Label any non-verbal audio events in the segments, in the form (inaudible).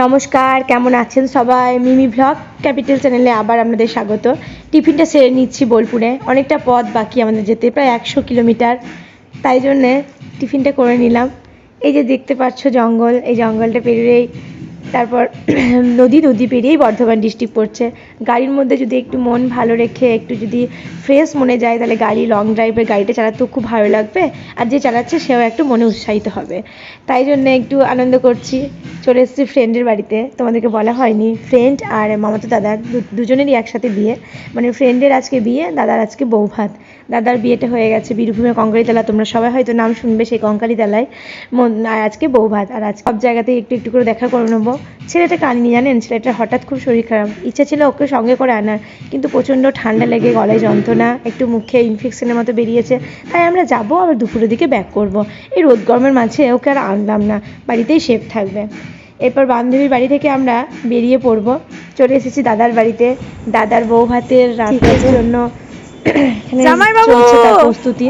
নমস্কার, কেমন আছেন সবাই? মিমি ভ্লগ ক্যাপিটাল চ্যানেলে আবার আপনাদের স্বাগত। টিফিনটা সেরে নিচ্ছি বোলপুরে। অনেকটা পথ বাকি আমাদের যেতে, প্রায় একশো কিলোমিটার। তাই জন্যে টিফিনটা করে নিলাম। এই যে দেখতে পাচ্ছ জঙ্গল, এই জঙ্গলটা পেরিয়েই তারপর (clears throat) নদী নদী পেরিয়েই বর্ধমান ডিস্ট্রিক্ট পড়ছে। গাড়ির মধ্যে যদি একটু মন ভালো রেখে, একটু যদি ফ্রেশ মনে যায়, তাহলে গাড়ি লং ড্রাইভে গাড়িটা চালাতেও খুব ভালো লাগবে। আর যে চালাচ্ছে, সেও একটু মনে উৎসাহিত হবে। তাই জন্য একটু আনন্দ করছি। চলে এসেছি ফ্রেন্ডের বাড়িতে। তোমাদেরকে বলা হয়নি। ফ্রেন্ড আর মামাতো দাদার দু- দুজনেরই একসাথে বিয়ে। মানে ফ্রেন্ডের আজকে বিয়ে, দাদার আজকে বউ ভাত দাদার বিয়েটা হয়ে গেছে বীরভূমের কঙ্কালীতলা। তোমরা সবাই হয়তো নাম শুনবে সেই কঙ্কালীতলায়। আজকে বউ ভাত আর আজ সব জায়গাতেই একটু একটু করে দেখা করে নেব। ছেলেটাকে আনিনি জানেন? ছেলেটার হঠাৎ খুব শরীর খারাপ। ইচ্ছা ছিল ওকে সঙ্গে করে আনার কিন্তু প্রচণ্ড ঠান্ডা লেগে গলায় যন্ত্রণা একটু মুখে ইনফেকশনের মতো বেরিয়েছে। তাই আমরা যাব আবার দুপুরের দিকে ব্যাক করব। এই রোদ গরমের মাঝে ওকে আর আনলাম না। বাড়িতেই সেফ থাকবে। এরপর বান্ধবীর বাড়ি থেকে আমরা বেরিয়ে পড়ব। চলে এসেছি দাদার বাড়িতে। দাদার বউ ভাতের রাতের জন্য এখানে জামাইবাবু! চলছে তার প্রস্তুতি।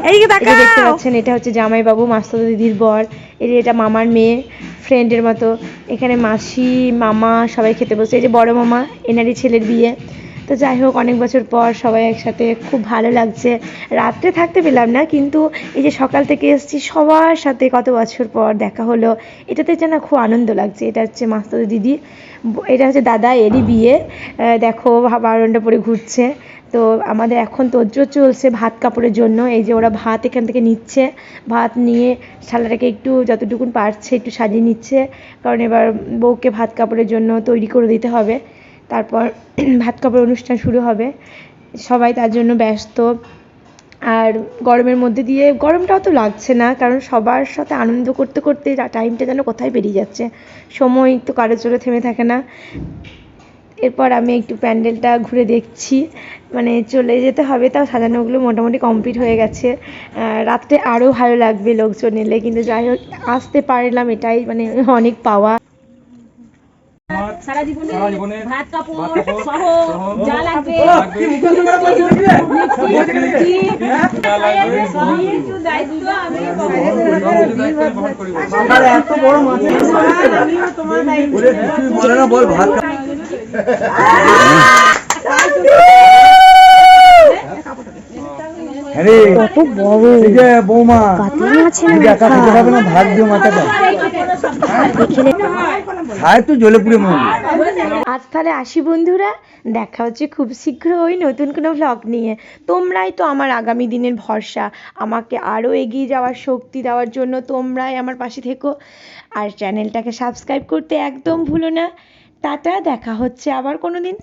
দেখতে পাচ্ছেন এটা হচ্ছে জামাইবাবু মাস্তাতো দিদির বর। এই যে এটা মামার মেয়ে ফ্রেন্ডের মতো। এখানে মাসি, মামা সবাই খেতে বসে। এই যে বড় মামা, এনারই ছেলের বিয়ে। তো যাই হোক, অনেক বছর পর সবাই একসাথে খুব ভালো লাগছে। রাত্রে থাকতে পেলাম না, কিন্তু এই যে সকাল থেকে এসেছি, সবার সাথে কত বছর পর দেখা হলো, এটাতে যেন খুব আনন্দ লাগছে। এটা হচ্ছে মাস্তাতো দিদি, এটা হচ্ছে দাদা, এরই বিয়ে। দেখো বারণটা পরে ঘুরছে। তো আমাদের এখন তোজো চলছে ভাত কাপড়ের জন্য, এই যে ওরা ভাত এখান থেকে নিচ্ছে। ভাত নিয়ে শালাটাকে একটু যতটুকুন পারছে একটু সাজিয়ে নিচ্ছে, কারণ এবার বউকে ভাত কাপড়ের জন্য তৈরি করে দিতে হবে। তারপর ভাত কাপড় অনুষ্ঠান শুরু হবে। সবাই তার জন্য ব্যস্ত। আর গরমের মধ্যে দিয়ে গরমটাও তো লাগছে না, কারণ সবার সাথে আনন্দ করতে করতে টাইমটা যেন কোথায় বেরিয়ে যাচ্ছে। সময় তো কারোর জন্য থেমে থাকে না। এরপর আমি একটু প্যান্ডেলটা ঘুরে দেখছি। মানে চলে যেতে হবে, তাও সাজানোগুলো মোটামুটি কমপ্লিট হয়ে গেছে। রাত্রে আরও ভালো লাগবে লোকজন এলে, কিন্তু যাই হোক, আসতে পারলাম এটাই মানে অনেক পাওয়া। সারা জীবনে ভাত কাপড় সহ যা লাগবে। বলে ভাত হ্যাঁ বৌমা একা না ভাত দিও মাথাটা আজ তাহলে আসি বন্ধুরা, দেখা হচ্ছে খুব শীঘ্রই নতুন কোনো ভ্লগ নিয়ে। তোমরাই তো আমার আগামী দিনের ভরসা, আমাকে আরও এগিয়ে যাওয়ার শক্তি দেওয়ার জন্য তোমরাই আমার পাশে থেকো। আর চ্যানেলটাকে সাবস্ক্রাইব করতে একদম ভুলো না। টাটা, দেখা হচ্ছে আবার কোনো দিন